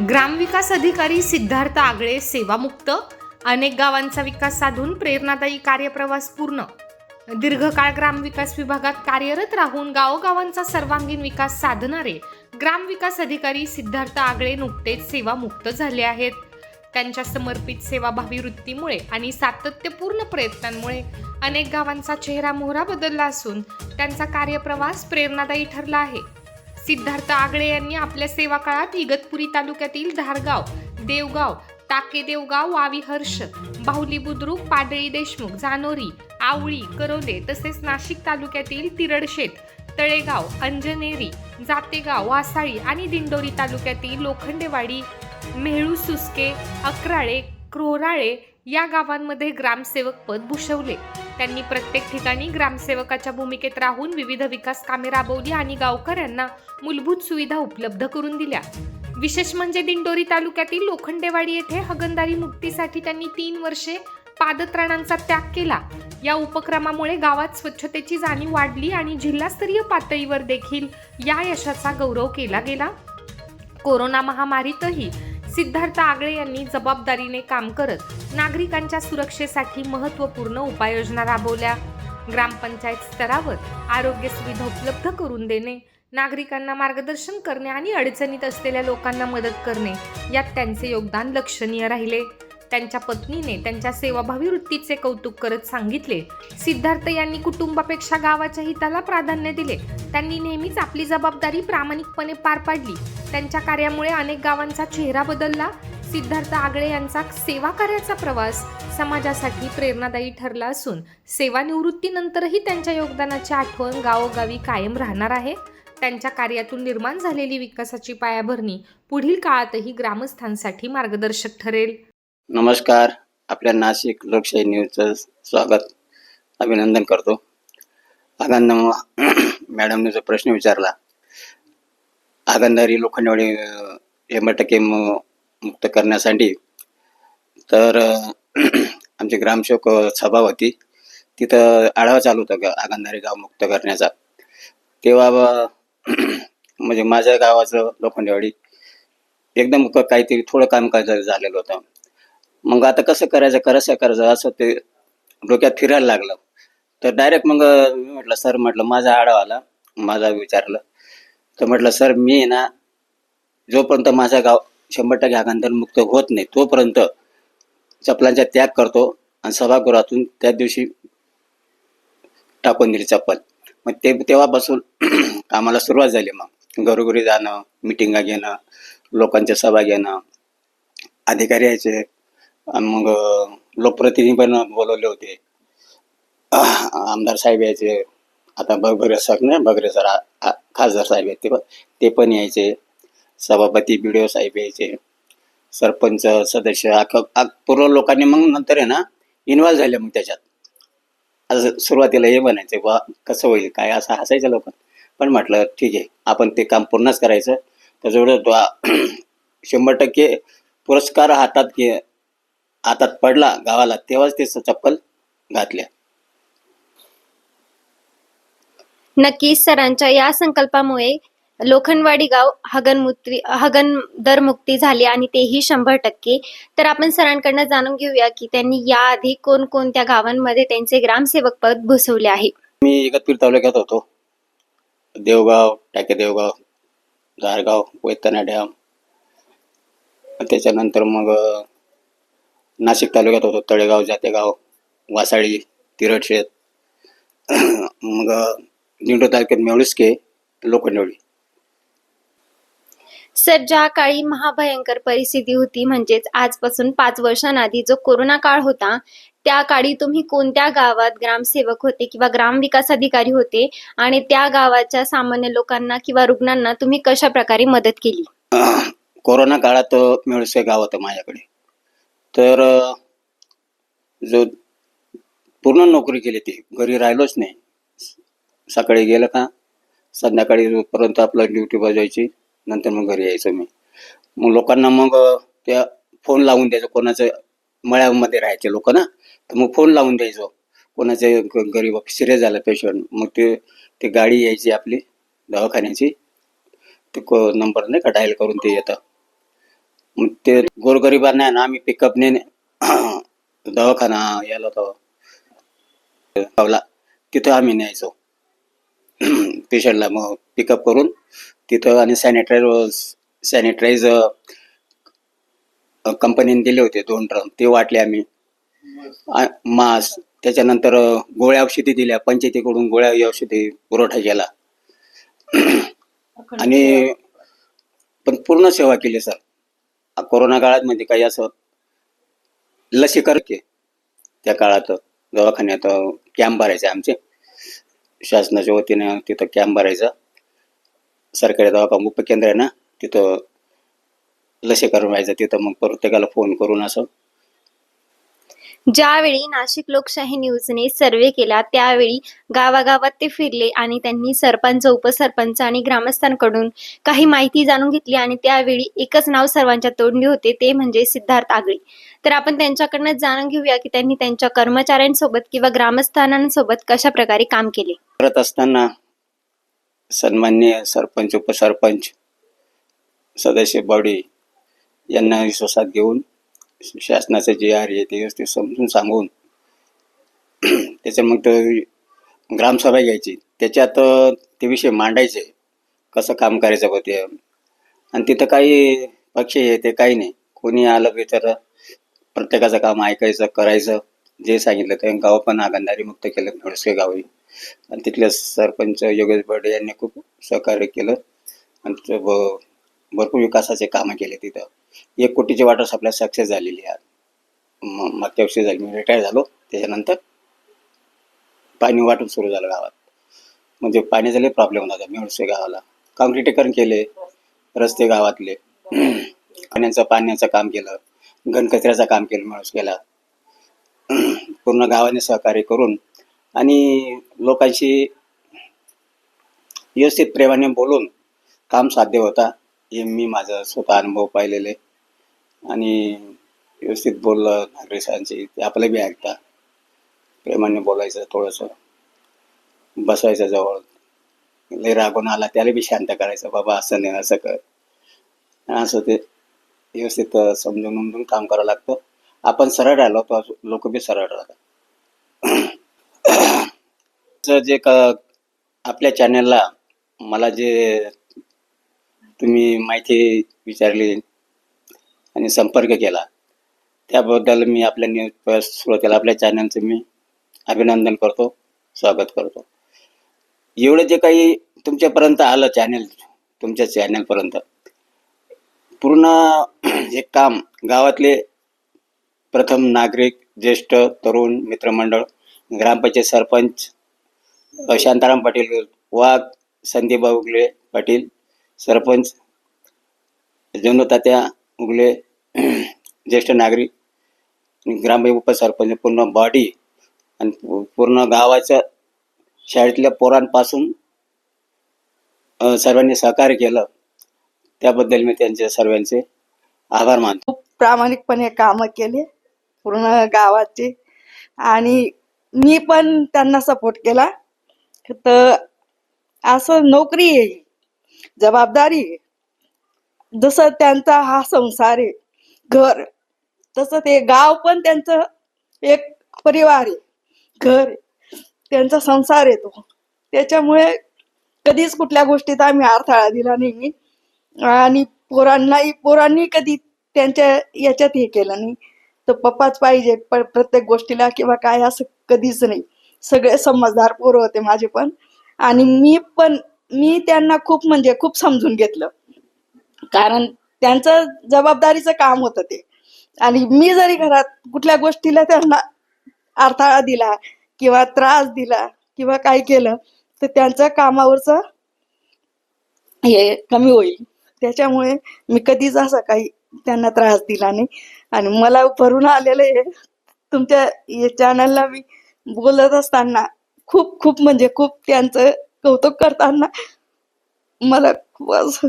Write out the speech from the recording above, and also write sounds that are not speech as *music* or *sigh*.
ग्रामविकास अधिकारी सिद्धार्थ आगळे सेवामुक्त. अनेक गावांचा विकास साधून प्रेरणादायी कार्यप्रवास पूर्ण. दीर्घकाळ ग्रामविकास विभागात कार्यरत राहून गावोगावांचा सर्वांगीण विकास साधणारे ग्रामविकास अधिकारी सिद्धार्थ आगळे नुकतेच सेवामुक्त झाले आहेत. त्यांच्या समर्पित सेवाभावी वृत्तीमुळे आणि सातत्यपूर्ण प्रयत्नांमुळे अनेक गावांचा चेहरा मोहरा बदलला असून त्यांचा कार्यप्रवास प्रेरणादायी ठरला आहे. सिद्धार्थ आगळे यांनी आपल्या सेवा काळात इगतपुरी तालुक्यातील धारगाव देवगाव टाके देवगाव वावी हर्ष बाहुली बुद्रुक पाडळी देशमुख जानोरी आवळी करोले तसेच नाशिक तालुक्यातील तिरडशेत तळेगाव अंजनेरी जातेगाव वासाळी आणि दिंडोरी तालुक्यातील लोखंडेवाडी मेहळू सुस्के अकराळे क्रोराळे या गावांमध्ये ग्रामसेवक पद भूषवले. त्यांनी प्रत्येक ठिकाणी ग्रामसेवकाच्या भूमिकेत राहून विविध विकास कामे राबवली आणि गावकऱ्यांना मूलभूत सुविधा उपलब्ध करून दिल्या. विशेष म्हणजे दिंडोरी तालुक्यातील लोखंडेवाडी येथे हगंदारी मुक्तीसाठी त्यांनी तीन वर्षे पादत्राणांचा त्याग केला. या उपक्रमामुळे गावात स्वच्छतेची जाणीव वाढली आणि जिल्हास्तरीय पातळीवर देखील या यशाचा गौरव केला गेला. कोरोना महामारीतही सिद्धार्थ आगळे यांनी जबाबदारीने काम करत नागरिकांच्या सुरक्षेसाठी महत्त्वपूर्ण उपाययोजना राबवल्या. ग्रामपंचायत स्तरावर आरोग्य सुविधा उपलब्ध करून देणे नागरिकांना मार्गदर्शन करणे आणि अडचणीत असलेल्या लोकांना मदत करणे यात त्यांचे योगदान लक्षणीय राहिले. त्यांच्या पत्नीने त्यांच्या सेवाभावी वृत्तीचे कौतुक करत सांगितले. सिद्धार्थ यांनी कुटुंबापेक्षा गावाच्या हिताला प्राधान्य दिले. त्यांनी नेहमीच आपली जबाबदारी प्रामाणिकपणे पार पाडली. त्यांच्या कार्यामुळे अनेक गावांचा चेहरा बदलला. सिद्धार्थ आगळे यांचा सेवा कार्याचा प्रवास समाजासाठी प्रेरणादायी ठरला असून सेवानिवृत्तीनंतरही त्यांच्या योगदानाची आठवण गावोगावी कायम राहणार आहे. त्यांच्या कार्यातून निर्माण झालेली विकासाची पायाभरणी पुढील काळातही ग्रामस्थांसाठी मार्गदर्शक ठरेल. नमस्कार. आपल्या नाशिक लोकशाही न्यूजचं स्वागत. अभिनंदन करतो. आगंद *clears throat* मॅडमने जो प्रश्न विचारला आगंधारी लोखंडवाडी शंभर टक्के मुक्त करण्यासाठी तर *clears throat* आमची ग्रामसेवक सभा होती. तिथं आढावा चालू होता आगंधारी गाव मुक्त करण्याचा? तेव्हा *clears throat* म्हणजे माझ्या गावाचं लोखंडवाडी एकदम काहीतरी थोडं कामकाज झालेलं होतं. मग आता कसं करायचं कसं करायचं असं ते डोक्यात फिरायला लागलं. तर डायरेक्ट मग मी म्हटलं सर म्हटलं माझा आढावा आला. माझा विचारलं. तर म्हटलं सर मी ना जोपर्यंत माझा गाव शंभर टक्के हागांतर मुक्त होत नाही तोपर्यंत चपलांचा त्याग करतो आणि सभागृहातून त्या दिवशी टाकून दिली चप्पल. मग ते तेव्हापासून *clears throat* कामाला सुरुवात झाली मग. घरोघरी जाणं मिटिंगा घेणं लोकांच्या सभा घेणं अधिकारी यायचे आणि मग लोकप्रतिनिधी पण बोलवले होते. आमदार साहेब यायचे. आता बगरे सर नाही बगरे सर खासदार साहेब आहेत ते पण ते पण यायचे. सभापती बी डी ओ साहेब यायचे. सरपंच सदस्य अख पूर्व लोकांनी मग नंतर आहे ना इन्व्हॉल्व झाले मग त्याच्यात. असं सुरुवातीला हे म्हणायचं बा कसं होईल काय असं हसायचं लोक. पण म्हटलं ठीक आहे आपण ते काम पूर्णच करायचं. त्याच्यावर *clears throat* शंभर टक्के पुरस्कार हातात घे हातात पडला गावाला तेव्हाच ते चप्पल घातल्या. नक्कीच सरांच्या या संकल्पामुळे लोखंडवाडी गाव हगनमुक्ती हगनदरमुक्ती झाली आणि तेही शंभर टक्के. तर आपण सरांकडनं जाणून घेऊया की त्यांनी याआधी कोणकोणत्या गावांमध्ये त्यांचे ग्रामसेवक पद भूषवले आहे. मी इगतपूर तालुक्यात होतो. देवगाव टाके देवगाव धारगाव वैतरणा डॅम. त्याच्यानंतर मग नाशिक तालुक्यात होतो तळेगाव जातेगाव वासाळी तिरटशेत *clears throat* मग दिंडो तालुक्यात मेवळुसके लोखंडवडी सर ज्या काळी महाभयंकर परिस्थिती होती म्हणजेच आजपासून पाच वर्षांआधी जो कोरोना काळ होता त्या काळी तुम्ही कोणत्या गावात ग्रामसेवक होते किंवा ग्रामविकास अधिकारी होते आणि त्या गावाच्या सामान्य लोकांना किंवा रुग्णांना तुम्ही कशा प्रकारे मदत केली? *clears throat* कोरोना काळात मेळुसे गाव होतं माझ्याकडे. तर जो पूर्ण नोकरी केली ती घरी राहिलोच नाही. सकाळी गेलं का संध्याकाळी पर्यंत आपलं ड्युटी बजायची नंतर मग घरी यायचो मी. मग लोकांना मग त्या फोन लावून द्यायचो कोणाचं मळ्यामध्ये राहायचे लोक ना तर मग फोन लावून द्यायचो. कोणाचे गरीब घरी सिरियस झालं पेशंट मग ते ते गाडी यायची आपली दवाखान्याची ते नंबर नाही का डायल करून ते येतं. मग ते गोरगरिबांना ना आम्ही पिकअपने *coughs* दवाखाना याला तो पावला तिथं आम्ही न्यायचो. *coughs* पेशंटला मग पिकअप करून तिथं आणि सॅनिटायझर सॅनिटाईज कंपनीने दिले होते दोन ड्रम ते वाटले आम्ही. मास्क त्याच्यानंतर गोळ्या औषधी दिल्या. पंचायतीकडून गोळ्या औषधी पुरवठा केला. *coughs* आणि पण पूर्ण सेवा केली सर. कोरोना काळात म्हणजे काही असं लसीकरण त्या काळात दवाखान्यात कॅम्प भरायचे आमचे. शासनाच्या वतीने तिथं कॅम्प भरायचा. सरकारी दवाखाना उपकेंद्र आहे ना तिथं लसीकरण व्हायचं. तिथं मग प्रत्येकाला फोन करून असं ज्यावेळी नाशिक लोकशाही न्यूजने सर्वे केला त्यावेळी गावागावात ते फिरले आणि त्यांनी सरपंच उपसरपंच आणि ग्रामस्थांकडून काही माहिती जाणून घेतली आणि त्यावेळी एकच नाव सर्वांच्या तोंडी होते ते म्हणजे सिद्धार्थ आगळे. तर आपण त्यांच्याकडनं जाणून घेऊया की त्यांनी त्यांच्या कर्मचाऱ्यांसोबत किंवा ग्रामस्थांसोबत कशा प्रकारे काम केले. करत असताना सन्मान्य सरपंच उपसरपंच सदस्य बॉडी यांना विश्वासात घेऊन शासनाचं जे आर आहे ते व्यवस्थित समजून सांगून *clears throat* त्याच्या मग तर ग्रामसभा घ्यायची. त्याच्यात ते विषय मांडायचे. कसं काम करायचं बघ ते? आणि तिथं काही पक्ष आहे ते काही नाही. कोणी आलं की तर प्रत्येकाचं काम ऐकायचं करायचं. जे सांगितलं ते गाव पण आगंधारी मुक्त केलं थोडसे गावी. आणि तिथले सरपंच योगेश बर्डे यांनी खूप सहकार्य केलं. आणि भरपूर विकासाचे कामं केले तिथं. एक कोटीची वॉटर सप्लाय सक्सेस झालेली आहे. मागच्या वर्षी झाली मी रिटायर झालो. त्याच्यानंतर पाणी वाटून सुरू झालं गावात. म्हणजे पाण्याचा लई प्रॉब्लेम होता मिळसे गावाला. काँक्रिटीकरण केले रस्ते गावातले. *clears throat* पाण्याचं पाण्याचं काम केलं. घनकचऱ्याचं काम केलं मिळूस केला *clears throat* पूर्ण गावाने सहकार्य करून आणि लोकांशी व्यवस्थित प्रेमाने बोलून काम साध्य होता हे मी माझा स्वतः अनुभव पाहिलेले. आणि व्यवस्थित बोललं नागरिकांशी ते आपलं बी ऐकता. प्रेमाने बोलायचं थोडंसं. बसवायचं जवळ. लय रागून आला त्याला बी शांत करायचं. बाबा असं नाही असं कर. असं ते व्यवस्थित समजून उमजून काम करावं लागतं. आपण सरळ राहिलो तर लोक बी सरळ राहतात. *clears throat* जे क आपल्या चॅनलला मला जे तुम्ही माहिती विचारली आणि संपर्क केला. त्याबद्दल मी आपल्या न्यूज सुरुवातीला आपल्या चॅनलचं मी अभिनंदन करतो स्वागत करतो. एवढं जे काही तुमच्यापर्यंत आलं चॅनल तुमच्या चॅनलपर्यंत पूर्ण हे काम गावातले प्रथम नागरिक ज्येष्ठ तरुण मित्रमंडळ ग्रामपंचायत सरपंच शांताराम पाटील वाघ संदीप उगले पाटील सरपंच जनु तात्या उगले ज्येष्ठ नागरिक आणि उपसरपंच पूर्ण बॉडी आणि पूर्ण गावाच्या शाळेतल्या पोरांपासून सर्वांनी सहकार्य केलं. त्याबद्दल मी त्यांचे सर्वांचे आभार मानतो. खूप प्रामाणिकपणे कामं केले पूर्ण गावाचे. आणि मी पण त्यांना सपोर्ट केला. तर असं नोकरी आहे जबाबदारी जसं त्यांचा हा संसार आहे घर तसं ते गाव पण त्यांचं एक परिवार आहे घर आहे. त्यांचा संसार येतो त्याच्यामुळे कधीच कुठल्या गोष्टीत आम्ही अडथळा दिला नाही. आणि पोरांनाही पोरांनी कधी त्यांच्या याच्यात हे केलं नाही. तर पप्पाच पाहिजे प्रत्येक गोष्टीला किंवा काय असं कधीच नाही. सगळे समजदार पोरं होते माझे पण. आणि मी पण मी त्यांना खूप म्हणजे खूप समजून घेतलं. कारण त्यांचं जबाबदारीचं काम होतं ते. आणि मी जरी घरात कुठल्या गोष्टीला त्यांना अडथळा दिला किंवा त्रास दिला किंवा काय केलं तर त्यांचं कामावरचं हे कमी होईल. त्याच्यामुळे मी कधीच असं काही त्यांना त्रास दिला नाही. आणि मला भरून आलेलं आहे तुमच्या या चॅनलला मी बोलत असताना खूप खूप म्हणजे खूप त्यांचं कौतुक करताना मला खूप असं